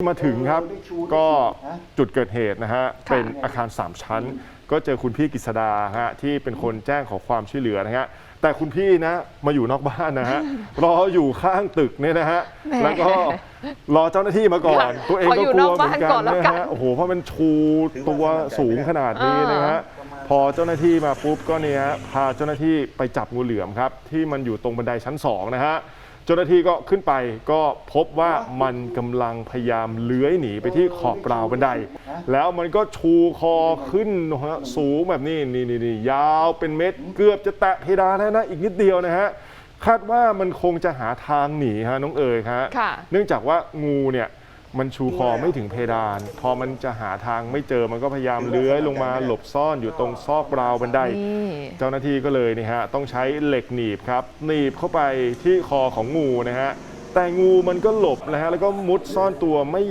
มาถึงครับก็จุดเกิดเหตุนะฮะเป็นอาคาร 3 ชั้น ก็เจอคุณพี่กฤษดาฮะที่เป็นคนแจ้งขอความช่วยเหลือนะฮะแต่คุณพี่นะมาอยู่นอกบ้านนะฮะรออยู่ข้างตึกเนี่ยนะฮะแหมแล้วก็รอเจ้าหน้าที่มาก่อนค่ะตัวเองขอก็อยู่กลันวอกเหมืบ้าอนนกันก่อนแล้วนะกันฮะโอ้โหเพราะมันชูตัวสูงขนาดนี้นะฮะพอเจ้าหน้าที่มาปุ๊บก็เนี่ยฮะพาเจ้าหน้าที่ไปจับงูเหลือมครับที่มันอยู่ตรงบันไดชั้นสองนะฮะ เจ้าหน้าที่ก็ขึ้นไปก็พบว่ามันกำลังพยายามเลื้อยหนีไปที่ขอบราวบันได แล้วมันก็ชูคอขึ้นนะฮะสูงแบบนี้นี่นี่นี่ยาวเป็นเม็ดเกือบจะแตะเพดานแล้วนะอีกนิดเดียวนะฮะคาดว่ามันคงจะหาทางหนีฮะน้องเอ๋ยฮะค่ะเนื่องจากว่างูเนี่ย มันชูคอไม่ถึงเพดาน พอมันจะหาทางไม่เจอมันก็พยายามเลื้อยลงมาหลบซ่อนอยู่ตรงซอกราวบันไดนี่เจ้าหน้าที่ก็เลยนี่ฮะต้องใช้เหล็กหนีบครับหนีบเข้าไปที่คอของงูนะฮะแต่งูมันก็หลบนะฮะแล้วก็มุดซ่อนตัวไม่